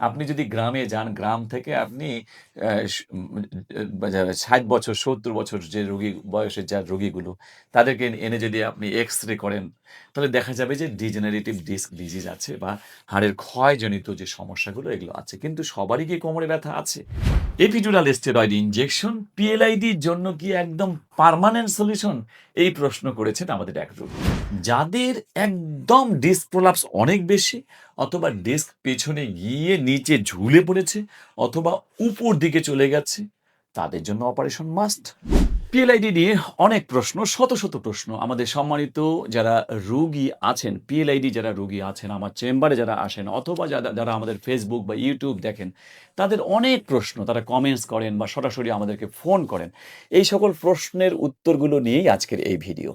আপনি যদি গ্রামে যান, গ্রাম থেকে আপনি ৬০ বছর, ৭০ বছর যে রোগী বয়সের যার রোগীগুলো, তাদেরকে এনে যদি আপনি এক্স-রে করেন, তাহলে দেখা যাবে যে ডিজেনারেটিভ ডিস্ক ডিজিজ আছে বা হাড়ের ক্ষয়জনিত যে সমস্যাগুলো এগুলো আছে। কিন্তু সবারই কি কোমরে ব্যথা আছে? এপিডুরাল স্টেরয়েড ইনজেকশন পিএলআইডির জন্য কি একদম পার্মানেন্ট সলিউশন? এই প্রশ্ন করেছেন আমাদের এক রোগী। যাদের একদম ডিস্ক প্রলাপস অনেক বেশি অথবা ডিস্ক পেছনে গিয়ে নিচে ঝুলে পড়েছে অথবা উপর দিকে চলে গেছে, তাদের জন্য অপারেশন মাস্ট। পিএলআইডি নিয়ে অনেক প্রশ্ন, শত, শত প্রশ্ন। আমাদের সম্মানিত যারা রুগী আছেন, পিএলআইডি যারা রুগী আছেন, আমার চেম্বারে যারা আসেন অথবা যারা যারা আমাদের ফেসবুক বা ইউটিউব দেখেন, তাদের অনেক প্রশ্ন। তারা কমেন্টস করেন বা সরাসরি আমাদেরকে ফোন করেন। এই সকল প্রশ্নের উত্তরগুলো নিয়েই আজকের এই ভিডিও।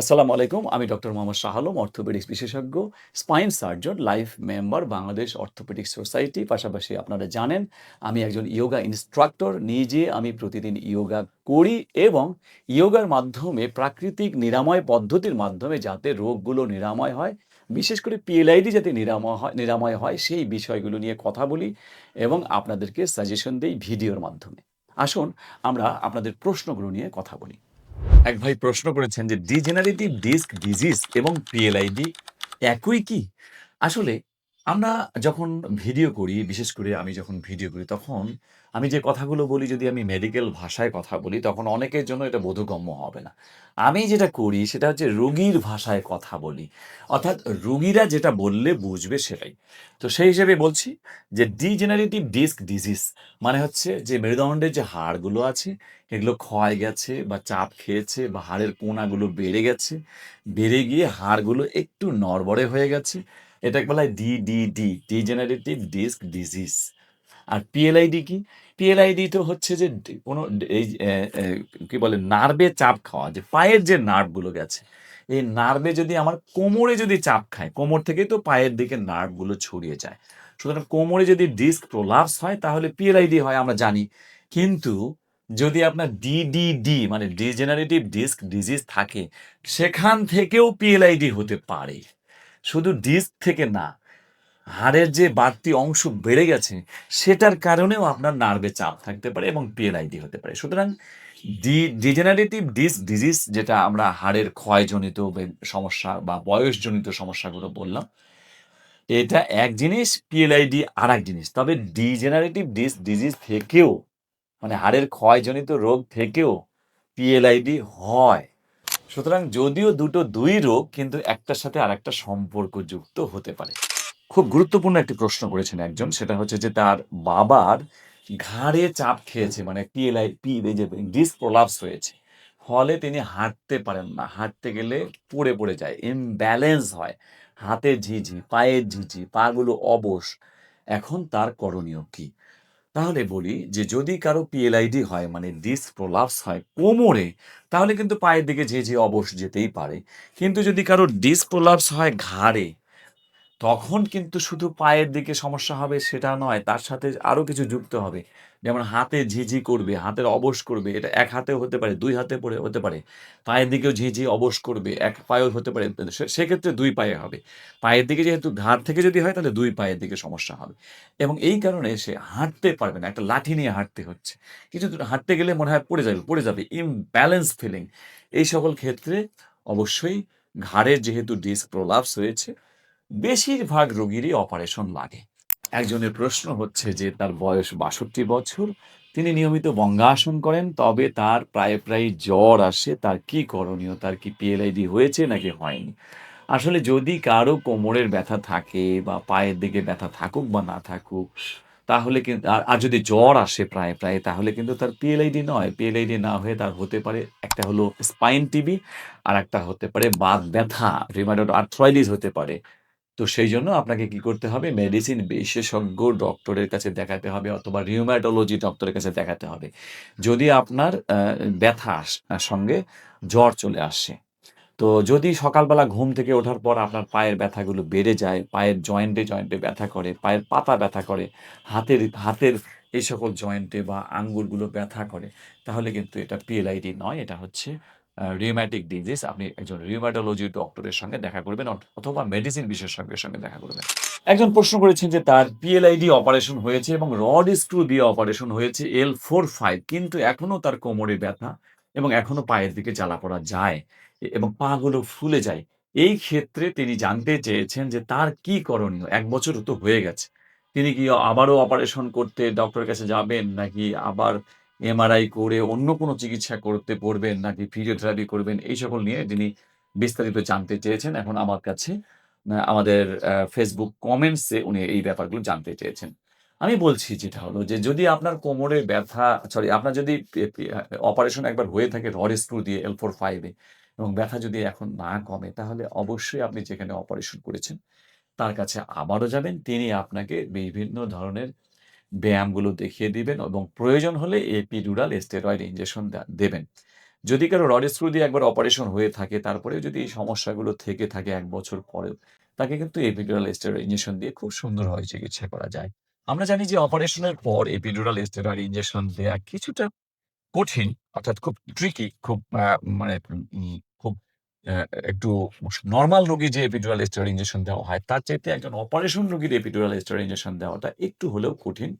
আসসালামু আলাইকুম। আমি ডক্টর মোহাম্মদ শাহ আলম, অর্থোপেডিক্স বিশেষজ্ঞ, spine surgeon, life member Bangladesh orthopaedics society. পাশাপাশি আপনারা জানেন আমি একজন ইয়োগা ইনস্ট্রাক্টর নিজে আমি প্রতিদিন ইয়োগা করি এবং ইয়োগার মাধ্যমে প্রাকৃতিক নিরাময় পদ্ধতির মাধ্যমে যাতে রোগগুলো নিরাময় হয়, বিশেষ করে পিএলআইডি যাতে নিরাময় হয় নিরাময় হয় সেই বিষয়গুলো নিয়ে কথা বলি এবং আপনাদেরকে সাজেশন দেই ভিডিওর মাধ্যমে। আসুন আমরা আপনাদের প্রশ্নগুলো নিয়ে কথা বলি। এক ভাই প্রশ্ন করেছেন যে ডিজেনারেটিভ ডিস্ক ডিজিজ এবং পিএলআইডি একই কি? আসলে আমরা যখন ভিডিও করি, বিশেষ করে আমি যখন ভিডিও করি তখন আমি যে কথাগুলো বলি যদি আমি মেডিকেল ভাষায় কথা বলি তখন অনেকের জন্য এটা বোধগম্য হবে না। আমি যেটা করি সেটা হচ্ছে রোগীর ভাষায় কথা বলি। অর্থাৎ রোগীরা যেটা বললে বুঝবে সেটাই। তো সেই হিসেবে বলছি যে ডিজেনারেটিভ ডিস্ক ডিজিজ মানে হচ্ছে যে মেরুদণ্ডের যে হাড়গুলো আছে এগুলো ক্ষয় গেছে বা চাপ খেয়েছে বা হাড়ের কোনাগুলো বেড়ে গেছে। বেড়ে গিয়ে হাড়গুলো একটু নড়বড়ে হয়ে গেছে। এটাকে বলা হয় ডিডিডি ডিজেনারেটিভ ডিস্ক ডিজিজ। আর পিএলআইডি কি? পিএলআইডি তো হচ্ছে যে কোনো এই কি বলে নার্ভে চাপ খাওয়া যে পায়ের যে নার্ভগুলো গেছে, এই নার্ভে যদি আমার কোমরে যদি চাপ খায়, কোমর থেকেই তো পায়ের দিকে নার্ভগুলো ছড়িয়ে যায়। সুতরাং কোমরে যদি ডিস্ক প্রোলাপস হয় তাহলে পিএলআইডি হয় আমরা জানি। কিন্তু যদি আপনার ডিডিডি মানে ডিজেনারেটিভ ডিস্ক ডিজিজ থাকে, সেখান থেকেও পিএলআইডি হতে পারে। শুধু ডিস্ক থেকে না। হাড়ের যে বাড়তি অংশ বেড়ে গেছে সেটার কারণেও আপনার নার্ভে চাপ থাকতে পারে এবং পিএলআইডি হতে পারে। সুতরাং ডি ডিজেনারেটিভ ডিস্ক ডিজিজ যেটা আমরা হাড়ের ক্ষয়জনিত সমস্যা বা বয়সজনিত সমস্যাগুলো বললাম। এটা এক জিনিস, পিএলআইডি আর এক জিনিস। তবে ডিজেনারেটিভ ডিস্ক ডিজিজ থেকেও মানে হাড়ের ক্ষয়জনিত রোগ থেকেও পিএলআইডি হয়। সুতরাং যদিও দুটো দুই রোগ কিন্তু একটার সাথে আরেকটা সম্পর্কযুক্ত হতে পারে। খুব গুরুত্বপূর্ণ একটি প্রশ্ন করেছেন একজন সেটা হচ্ছে যে তার বাবার ঘাড়ে চাপ খেয়েছে মানে পিএলআই পি যে ডিস্ক প্রোলাপস হয়েছে। ফলে তিনি হাঁটতে পারেন না। হাঁটতে গেলে পড়ে, পড়ে যায়। ইমব্যালেন্স হয়। হাতে ঝিঁঝি, পায়ে ঝিঁঝি, পাগুলো অবশ। এখন তার করণীয় কি? তাহলে বলি যে যদি কারও পিএলআইডি হয় মানে ডিস্ক প্রোলাপস হয় কোমরে, তাহলে কিন্তু পায়ের দিকে ঝিঁঝি, অবশ যেতেই পারে। কিন্তু যদি কারও ডিস্ক প্রোলাপস হয় ঘাড়ে, তখন কিন্তু শুধু পায়ের দিকে সমস্যা হবে সেটা নয়। তার সাথে আরও কিছু যুক্ত হবে। যেমন হাতে ঝিঁঝি করবে, হাতের অবশ করবে। এটা এক হাতেও হতে পারে, দুই হাতে পড়ে হতে পারে। পায়ের দিকেও ঝিঁঝি, অবশ করবে। এক পায়েও হতে পারে। সেক্ষেত্রে দুই পায়ে হবে। পায়ের দিকে যেহেতু ঘাড় থেকে যদি হয় তাহলে দুই পায়ের দিকে সমস্যা হবে। এবং এই কারণে সে হাঁটতে পারবে না। একটা লাঠি নিয়ে হাঁটতে হচ্ছে। কিছুদূর হাঁটতে গেলে মনে হয় পড়ে যাবে, পড়ে যাবে। Imbalance feeling. এই সকল ক্ষেত্রে অবশ্যই ঘাড়ের যেহেতু ডিস্ক প্রোলাপস হয়েছে, বেশিরভাগ রোগীরই অপারেশন লাগে। একজনের প্রশ্ন হচ্ছে যে তার বয়স ৬২ বছর। তিনি নিয়মিত বঙ্গাসন করেন। তবে তার প্রায়, প্রায় জ্বর আসে। তার কি করণীয়? তার কি পিএলআইডি হয়েছে নাকি হয়নি? আসলে যদি কারও কোমরের ব্যথা থাকে বা পায়ের দিকে ব্যথা থাকুক বা না থাকুক, তাহলে কিন্তু আর যদি জ্বর আসে প্রায়, প্রায় তাহলে কিন্তু তার পিএলআইডি নয়। পিএলআইডি না হয়ে তার হতে পারে একটা হলো স্পাইন টিবি, আর একটা হতে পারে বাত ব্যথা, রিউমাটয়েড আর্থ্রাইটিস হতে পারে। তো সেই জন্য আপনাকে কি করতে হবে? মেডিসিন বিশেষজ্ঞ ডক্টরের কাছে দেখাতে হবে অথবা রিউম্যাটোলজি ডক্টরের কাছে দেখাতে হবে। যদি আপনার ব্যথা সঙ্গে জ্বর চলে আসে। তো যদি সকালবেলা ঘুম থেকে ওঠার পর আপনার পায়ের ব্যথাগুলো বেড়ে যায়, পায়ের জয়েন্টে, জয়েন্টে ব্যথা করে, পায়ের পাতা ব্যথা করে, হাতের হাতের এই সকল জয়েন্টে বা আঙ্গুলগুলো ব্যথা করে, তাহলে কিন্তু এটা পিএলআইডি নয়। এটা হচ্ছে রিউম্যাটিক ডিজিজ। আপনি একজন রিউমাটোলজি ডক্টরের সঙ্গে দেখা করবেন অথবা মেডিসিন বিশেষজ্ঞের সঙ্গে দেখা করবেন। একজন প্রশ্ন করেছেন যে তার পিএলআইডি অপারেশন হয়েছে এবং রড স্ক্রু দিয়ে অপারেশন হয়েছে এল ফোর ফাইভ কিন্তু এখনও তার কোমরে ব্যথা এবং এখনও পায়ের দিকে জ্বালা পড়া যায় এবং পাগুলো ফুলে যায় এই ক্ষেত্রে তিনি জানতে চেয়েছেন যে তার কি করণীয়, এক বছর তো হয়ে গেছে তিনি কি আবারও অপারেশন করতে ডক্টরের কাছে যাবেন নাকি আবার এমআরআই করে অন্য কোনো চিকিৎসা করতে পড়বেন নাকি ফিজিওথেরাপি করবেন, এই সকল নিয়ে তিনি বিস্তারিত জানতে চেয়েছেন। এখন আমার কাছে আমাদের ফেসবুক কমেন্টসে উনি এই ব্যাপারগুলো জানতে চেয়েছেন। আমি বলছি যেটা হলো যে, যদি আপনার কোমরে ব্যথা সরি আপনার যদি অপারেশন একবার হয়ে থাকে রড স্ক্রু দিয়ে এল ফোর ফাইভে এবং ব্যথা যদি এখন না কমে, তাহলে অবশ্যই আপনি যেখানে অপারেশন করেছেন, তার কাছে আবারও যাবেন। তিনি আপনাকে বিভিন্ন ধরনের ব্যায়ামগুলো দেখিয়ে দিবেন এবং প্রয়োজন হলে এপিডুরাল স্টেরয়েড ইনজেকশন দেবেন। যদি কারও রড স্ক্রু দিয়ে একবার অপারেশন হয়ে থাকে তারপরে যদি এই সমস্যাগুলো থেকে থাকে এক বছর পরেও, তাকে কিন্তু এপিডুরাল স্টেরয়েড ইনজেকশন দিয়ে খুব সুন্দরভাবে চিকিৎসা করা যায়। আমরা জানি যে অপারেশনের পর এপিডুরাল স্টেরয়েড ইনজেকশন দেওয়া কিছুটা কঠিন, অর্থাৎ খুব ট্রিকি খুব মানে খুব একটু নর্মাল রোগী যে এপিডুরাল স্টেরয়েড ইঞ্জেকশন দেওয়া হয়, তার চাইতে একজন অপারেশন রোগীর এপিডুরাল স্টেরয়েড ইনজেকশন দেওয়াটা একটু হলেও কঠিন।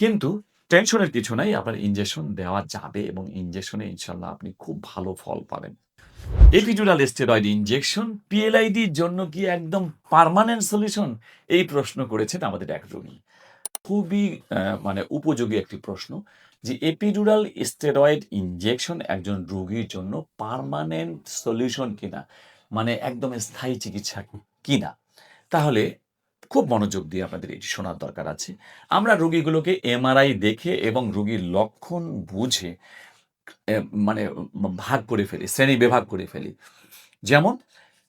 কিন্তু টেনশনের কিছু নাই আপনার ইঞ্জেকশন দেওয়া যাবে এবং ইনজেকশনে ইনশাল্লাহ আপনি খুব ভালো ফল পাবেন। এপিডুরাল স্টেরয়েড ইনজেকশন পিএলআইডির জন্য কি একদম পার্মানেন্ট সলিউশন এই প্রশ্ন করেছেন আমাদের এক রোগী। খুবই মানে উপযোগী একটি প্রশ্ন। যে এপিডুরাল স্টেরয়েড ইনজেকশন একজন রোগীর জন্য পার্মানেন্ট সলিউশন কিনা মানে একদম স্থায়ী চিকিৎসা কিনা, তাহলে খুব মনোযোগ দিয়ে আপনাদের এটি শোনার দরকার আছে। আমরা রোগীগুলোকে এমআরআই দেখে এবং রোগীর লক্ষণ বুঝে মানে ভাগ করে ফেলি, শ্রেণি বিভাগ করে ফেলি। যেমন,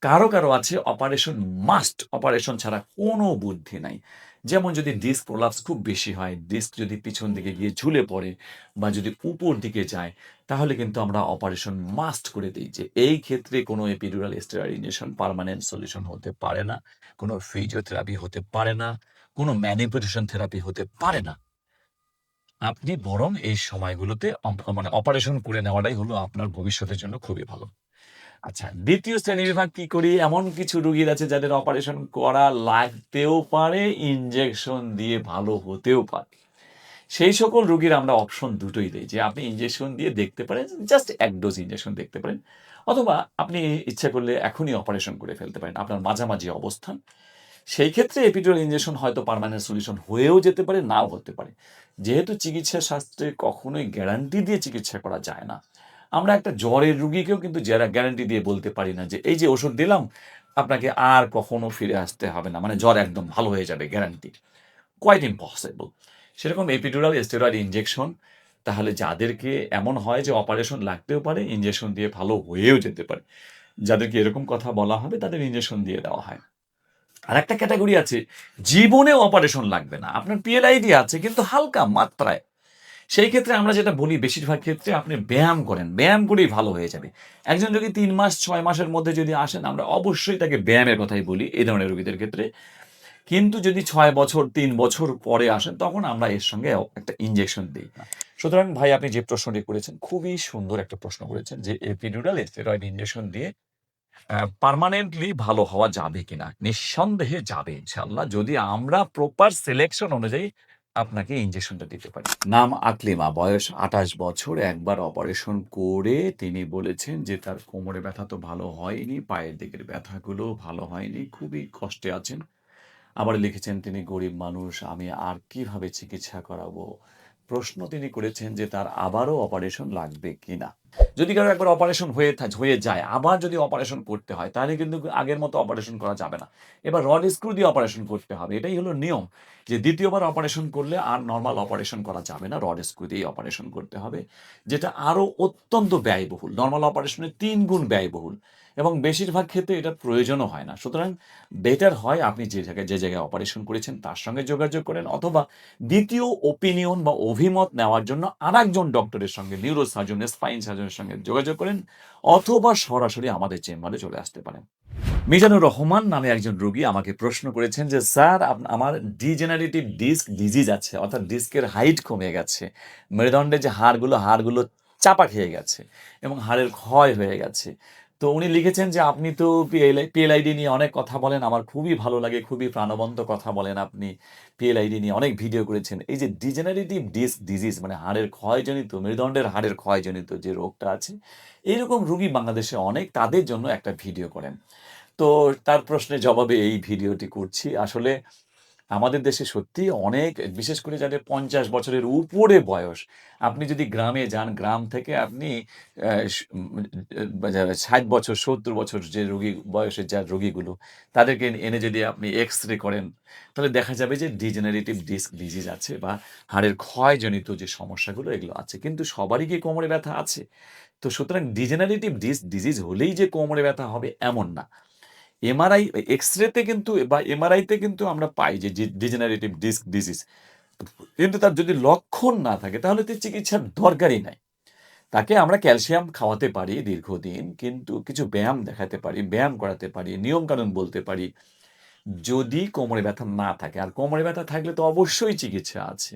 কারও কারও আছে অপারেশন মাস্ট অপারেশন ছাড়া কোনো বুদ্ধি নাই। যেমন যদি ডিস্ক প্রলাপস খুব বেশি হয় ডিস্ক যদি পিছন দিকে গিয়ে ঝুলে পড়ে বা যদি উপর দিকে যায়, তাহলে কিন্তু আমরা অপারেশন মাস্ট করে দিই যে এই ক্ষেত্রে কোনো epidural steroid injection permanent solution হতে পারে না, কোনো ফিজিওথেরাপি হতে পারে না, কোনো ম্যানিপুলেশন থেরাপি হতে পারে না। আপনি বরং এই সময়গুলোতে মানে অপারেশন করে নেওয়াটাই হলো আপনার ভবিষ্যতের জন্য খুবই ভালো। আচ্ছা দ্বিতীয় শ্রেণি বিভাগ কি করি? এমন কিছু রোগীর আছে যাদের অপারেশন করা লাগতেও পারে ইনজেকশন দিয়ে ভালো হতেও পারে। সেই সকল রুগীর আমরা অপশন দুটোই দিই, যে আপনি ইনজেকশন দিয়ে দেখতে পারেন জাস্ট এক ডোজ ইনজেকশন দেখতে পারেন। অথবা আপনি ইচ্ছা করলে এখনই অপারেশন করে ফেলতে পারেন, আপনার মাঝামাঝি অবস্থান। সেই ক্ষেত্রে এপিডুরাল ইনজেকশন হয়তো পার্মানেন্ট সলিউশন হয়েও যেতে পারে, নাও হতে পারে। যেহেতু চিকিৎসা শাস্ত্রে কখনোই গ্যারান্টি দিয়ে চিকিৎসা করা যায় না। আমরা একটা জ্বরের রুগীকেও কিন্তু যারা গ্যারান্টি দিয়ে বলতে পারি না যে, এই যে ওষুধ দিলাম, আপনাকে আর কখনো ফিরে আসতে হবে না। মানে জ্বর একদম ভালো হয়ে যাবে গ্যারান্টি কোয়াইট ইম্পসিবল সেরকম এপিডুরাল স্টেরয়েড ইঞ্জেকশন তাহলে যাদেরকে এমন হয় যে অপারেশন লাগতেও পারে ইঞ্জেকশন দিয়ে ভালো হয়েও যেতে পারে। যাদেরকে এরকম কথা বলা হবে, তাদের ইঞ্জেকশন দিয়ে দেওয়া হয়। আর একটা ক্যাটাগরি আছে জীবনে অপারেশন লাগবে না। আপনার পিএলআইডি আছে, কিন্তু হালকা মাত্রায়। সেই ক্ষেত্রে আমরা যেটা বলি, বেশিরভাগ ক্ষেত্রে আপনি ব্যায়াম করেন। ব্যায়াম করেই ভালো হয়ে যাবে। একজন যদি তিন মাস, ছয় মাসের মধ্যে যদি আসেন, আমরা অবশ্যই তাকে ব্যায়ামের কথাই বলি এই ধরনের রোগীদের ক্ষেত্রে। কিন্তু যদি ছয় বছর, তিন বছর পরে আসেন, তখন আমরা এর সঙ্গে একটা ইনজেকশন দিই। সুতরাং ভাই, আপনি যে প্রশ্নটি করেছেন, খুবই সুন্দর একটা প্রশ্ন করেছেন যে এপিডুরাল স্টেরয়েড ইঞ্জেকশন দিয়ে পার্মানেন্টলি ভালো হওয়া যাবে কিনা? নিঃসন্দেহে যাবে ইনশাল্লাহ যদি আমরা প্রপার সিলেকশন অনুযায়ী আপনাকে ইনজেকশনটা দিতে পারি। নাম আকলিমা, বয়স আঠাশ বছর, একবার অপারেশন করে তিনি বলেছেন যে তার কোমরে ব্যথা তো ভালো হয়নি, পায়ের দিকের ব্যথাগুলো ভালো হয়নি, খুবই কষ্টে আছেন। আবার লিখেছেন তিনি, গরিব মানুষ, আমি আর কীভাবে চিকিৎসা করাবো? প্রশ্ন তিনি করেছেন যে তার আবারও অপারেশন লাগবে কিনা। যদি কারও একবার অপারেশন হয়ে হয়ে যায়, আবার যদি অপারেশন করতে হয়, তাহলে কিন্তু আগের মতো অপারেশন করা যাবে না। এবার রড স্ক্রু দিয়ে অপারেশন করতে হবে, এটাই হলো নিয়ম। যে দ্বিতীয়বার অপারেশন করলে আর নর্মাল অপারেশন করা যাবে না রড স্ক্রু দিয়ে অপারেশন করতে হবে, যেটা আরও অত্যন্ত ব্যয়বহুল। নর্মাল অপারেশনের তিন গুণ ব্যয়বহুল, এবং বেশিরভাগ ক্ষেত্রে এটার প্রয়োজনও হয় না। সুতরাং বেটার হয় আপনি যে জায়গায় যে জায়গায় অপারেশন করেছেন, তার সঙ্গে যোগাযোগ করেন, অথবা দ্বিতীয় ওপিনিয়ন বা অভিমত নেওয়ার জন্য আরেকজন ডক্টরের সঙ্গে নিউরো সার্জন সার্জনের সঙ্গে যোগাযোগ করেন অথবা সরাসরি আমাদের চেম্বারে চলে আসতে পারেন। মিজানুর রহমান নামে একজন রোগী আমাকে প্রশ্ন করেছেন যে, স্যার আমার ডিজেনারেটিভ ডিস্ক ডিজিজ আছে, অর্থাৎ ডিস্কের হাইট কমে গেছে, মেরুদণ্ডের যে হাড়গুলো হাড়গুলো চাপা খেয়ে গেছে এবং হাড়ের ক্ষয় হয়ে গেছে। তো উনি লিখেছেন যে, আপনি তো পিএলআই পিএলআইডি নিয়ে অনেক কথা বলেন। আমার খুবই ভালো লাগে, খুবই প্রাণবন্ত কথা বলেন আপনি। পিএলআইডি নিয়ে অনেক ভিডিও করেছেন। এই যে ডিজেনারেটিভ ডিস্ক ডিজিজ মানে হাড়ের ক্ষয়জনিত, মেরুদণ্ডের হাড়ের ক্ষয়জনিত যে রোগটা আছে, এইরকম রুগী বাংলাদেশে অনেক, তাদের জন্য একটা ভিডিও করেন। তো তার প্রশ্নের জবাবে এই ভিডিওটি করছি। আসলে আমাদের দেশে সত্যিই অনেক, বিশেষ করে যাদের পঞ্চাশ বছরের উপরে বয়স, আপনি যদি গ্রামে যান, গ্রাম থেকে আপনি ষাট বছর, সত্তর বছর যে রোগী, বয়সের যা রোগীগুলো, তাদেরকে এনে যদি আপনি এক্স রে করেন, তাহলে দেখা যাবে যে ডিজেনারেটিভ ডিস্ক ডিজিজ আছে বা হাড়ের ক্ষয়জনিত যে সমস্যাগুলো, এগুলো আছে। কিন্তু সবারই কি কোমরে ব্যথা আছে? তো সুতরাং ডিজেনারেটিভ ডিস্ক ডিজিজ হলেই যে কোমরে ব্যথা হবে, এমন না। এমআরআই এক্স রেতে কিন্তু বা এমআরআইতে কিন্তু আমরা পাই যে ডিজেনারেটিভ ডিস্ক ডিজিজ কিন্তু তার যদি লক্ষণ না থাকে, তাহলে তো চিকিৎসার দরকারই নাই। তাকে আমরা ক্যালসিয়াম খাওয়াতে পারি দীর্ঘদিন, কিন্তু কিছু ব্যায়াম দেখাতে পারি, ব্যায়াম করাতে পারি, নিয়মকানুন বলতে পারি। যদি কোমরে ব্যথা না থাকে, আর কোমরে ব্যথা থাকলে তো অবশ্যই চিকিৎসা আছে।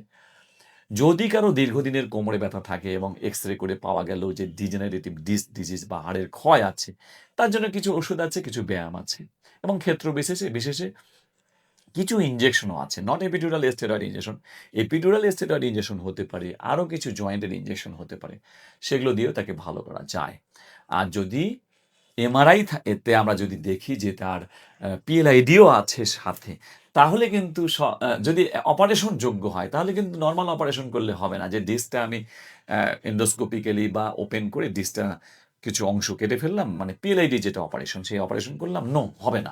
যদি কারও দীর্ঘদিনের কোমরে ব্যথা থাকে এবং এক্স রে করে পাওয়া গেল যে ডিজেনারেটিভ ডিস ডিজিজ বা হাড়ের ক্ষয় আছে, তার জন্য কিছু ওষুধ আছে, কিছু ব্যায়াম আছে এবং ক্ষেত্র বিশেষে বিশেষে কিছু ইনজেকশনও আছে। Not epidural steroid injection epidural steroid injection হতে পারে, আরও কিছু জয়েন্টের ইঞ্জেকশন হতে পারে, সেগুলো দিয়েও তাকে ভালো করা যায়। আর যদি এমআরআই এতে আমরা যদি দেখি যে তার পিএলআইডিও আছে সাথে, তাহলে কিন্তু যদি অপারেশন যোগ্য হয়, তাহলে কিন্তু নর্মাল অপারেশন করলে হবে না। যে ডিসটা আমি এন্ডোস্কোপিক্যালি বা ওপেন করে ডিসটা কিছু অংশ কেটে ফেললাম মানে পিএলআইডি যেটা অপারেশন সেই অপারেশন করলাম নো হবে না।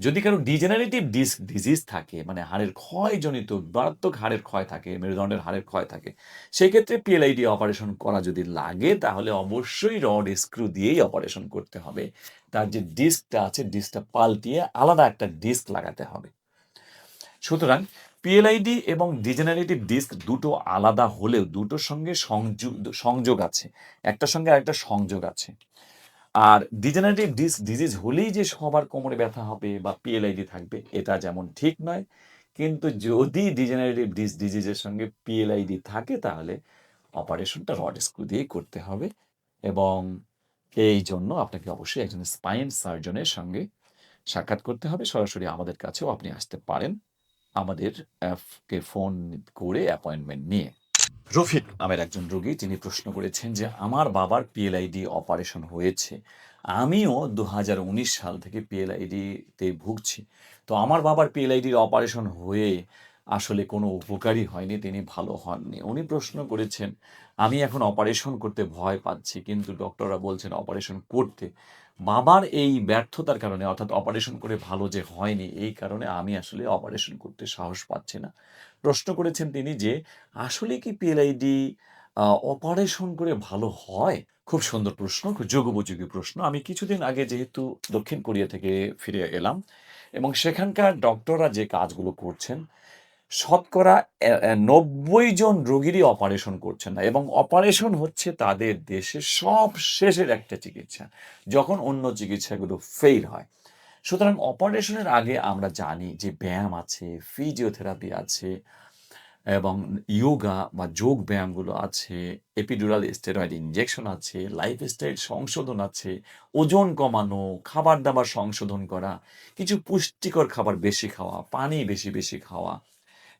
যদি কারও ডিজেনারেটিভ ডিস্ক ডিজিজ থাকে মানে হাড়ের ক্ষয়জনিত, মারাত্মক হাড়ের ক্ষয় থাকে, মেরুদণ্ডের হাড়ের ক্ষয় থাকে সেই ক্ষেত্রে পিএলআইডি অপারেশন করা যদি লাগে, তাহলে অবশ্যই রড স্ক্রু দিয়েই অপারেশন করতে হবে। তার যে ডিস্কটা আছে ডিস্কটা পাল্টিয়ে আলাদা একটা ডিস্ক লাগাতে হবে। সুতরাং পিএলআইডি এবং ডিজেনারেটিভ ডিস্ক দুটো আলাদা হলেও দুটোর সঙ্গে সংযোগ সংযোগ আছে। একটার সঙ্গে আরেকটা সংযোগ আছে। আর ডিজেনারেটিভ ডিস্ক ডিজিজ হলেই যে সবার কোমরে ব্যথা হবে বা পিএলআইডি থাকবে এটা যেমন ঠিক নয় কিন্তু যদি ডিজেনারেটিভ ডিস্ক ডিজিজের সঙ্গে পিএলআইডি থাকে তাহলে অপারেশনটা রড স্ক্রু দিয়েই করতে হবে এবং এই জন্য আপনাকে অবশ্যই একজন স্পাইন সার্জনের সঙ্গে সাক্ষাৎ করতে হবে। সরাসরি আমাদের কাছেও আপনি আসতে পারেন আমাদের আহ, কে ফোন করে অ্যাপয়েন্টমেন্ট নিয়ে। রফিক নামের একজন রোগী তিনি প্রশ্ন করেছেন যে, আমার বাবার পিএলআইডি অপারেশন হয়েছে। আমিও দু হাজার উনিশ সাল থেকে পিএলআইডিতে ভুগছি। তো আমার বাবার পিএলআইডির অপারেশন হয়ে আসলে কোনো উপকারী হয়নি, তিনি ভালো হননি। উনি প্রশ্ন করেছেন, আমি এখন অপারেশন করতে ভয় পাচ্ছি, কিন্তু ডক্টররা বলছেন অপারেশন করতে। বাবার এই ব্যর্থতার কারণে, অর্থাৎ অপারেশন করে ভালো যে হয়নি, এই কারণে আমি আসলে অপারেশন করতে সাহস পাচ্ছি না। প্রশ্ন করেছেন তিনি যে, আসলে কি পিএলআইডি অপারেশন করে ভালো হয়? খুব সুন্দর প্রশ্ন, খুব যোগোপযোগী প্রশ্ন। আমি কিছুদিন আগে যেহেতু দক্ষিণ কোরিয়া থেকে ফিরে এলাম এবং সেখানকার ডক্টররা যে কাজগুলো করছেন শতকরা নব্বই জন রোগীরই অপারেশন করছেন না এবং অপারেশন হচ্ছে তাদের দেশে সব শেষের একটা চিকিৎসা, যখন অন্য চিকিৎসাগুলো ফেল হয়। সুতরাং অপারেশনের আগে আমরা জানি যে ব্যায়াম আছে ফিজিওথেরাপি আছে এবং ইয়োগা বা যোগ ব্যায়ামগুলো আছে এপিডুরাল স্টেরয়েড ইনজেকশন আছে লাইফস্টাইল সংশোধন আছে, ওজন কমানো, খাবার দাবার সংশোধন করা, কিছু পুষ্টিকর খাবার বেশি খাওয়া, পানি বেশি বেশি খাওয়া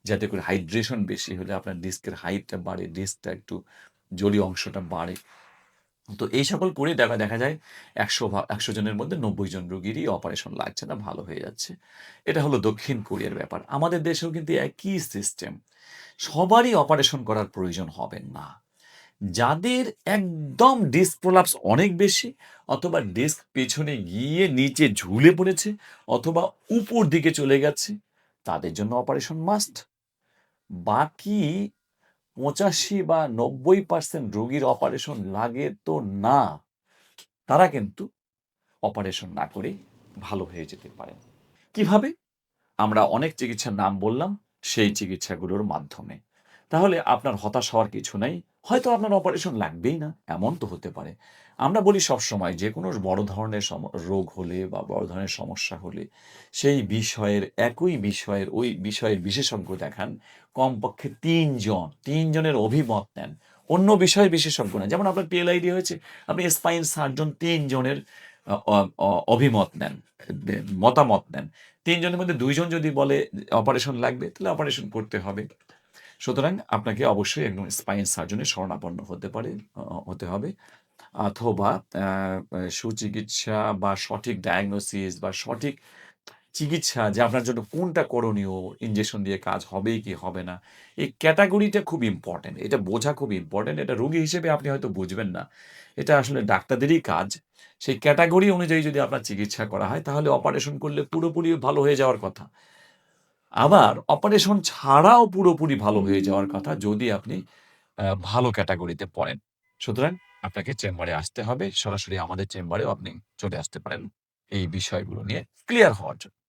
যাতে করে হাইড্রেশন বেশি হলে আপনার ডিস্কের হাইটটা বাড়ে ডিস্কটা একটু জলীয় অংশটা বাড়ে। তো এই সকল করে দেখা দেখা যায় একশো একশো জনের মধ্যে নব্বই জন রোগীরই অপারেশন লাগছে না, ভালো হয়ে যাচ্ছে। এটা হলো দক্ষিণ কোরিয়ার ব্যাপার। আমাদের দেশেও কিন্তু একই সিস্টেম সবারই অপারেশন করার প্রয়োজন হবে না। যাদের একদম ডিস্ক প্রলাপস অনেক বেশি, অথবা ডিস্ক পেছনে গিয়ে নিচে ঝুলে পড়েছে, অথবা উপর দিকে চলে গেছে, তাদের জন্য অপারেশন মাস্ট বাকি পঁচাশি বা নব্বই পার্সেন্ট রোগীর অপারেশন লাগে তো না, তারা কিন্তু অপারেশন না করে ভালো হয়ে যেতে পারে। কীভাবে? আমরা অনেক চিকিৎসার নাম বললাম সেই চিকিৎসাগুলোর মাধ্যমে। তাহলে আপনার হতাশ হওয়ার কিছু নেই, হয়তো আপনার অপারেশন লাগবেই না, এমন তো হতে পারে। আমরা বলি সব সময় যে কোনো বড় ধরনের রোগ হলে বা বড় ধরনের সমস্যা হলে সেই বিষয়ের একই বিষয়ের ওই বিষয়ের বিশেষজ্ঞ দেখান কমপক্ষে তিনজন তিনজনের অভিমত নেন অন্য বিষয়ের বিশেষজ্ঞ নেন যেমন আপনার পিএলআইডি হয়েছে আপনি স্পাইন সার্জন তিনজনের অভিমত নেন, মতামত নেন। তিনজনের মধ্যে দুইজন যদি বলে অপারেশন লাগবে, তাহলে অপারেশন করতে হবে। সুতরাং আপনাকে অবশ্যই একদম স্পাইন সার্জনের শরণাপন্ন হতে পারে হতে হবে। অথবা সুচিকিৎসা বা সঠিক ডায়াগনোসিস বা সঠিক চিকিৎসা যে আপনার জন্য কোনটা করণীয়, ইঞ্জেকশন দিয়ে কাজ হবেই কি হবে না। এই ক্যাটাগরিটা খুব ইম্পোর্টেন্ট। এটা বোঝা খুব ইম্পোর্টেন্ট। এটা রোগী হিসেবে আপনি হয়তো বুঝবেন না। এটা আসলে ডাক্তারদেরই কাজ। সেই ক্যাটাগরি অনুযায়ী যদি আপনার চিকিৎসা করা হয়, তাহলে অপারেশন করলে পুরোপুরি ভালো হয়ে যাওয়ার কথা। আবার অপারেশন ছাড়াও পুরোপুরি ভালো হয়ে যাওয়ার কথা যদি আপনি ভালো ক্যাটাগরিতে পড়েন। সুতরাং আপনাকে চেম্বারে আসতে হবে। সরাসরি আমাদের চেম্বারেও আপনি চলে আসতে পারেন এই বিষয়গুলো নিয়ে ক্লিয়ার হওয়ার জন্য।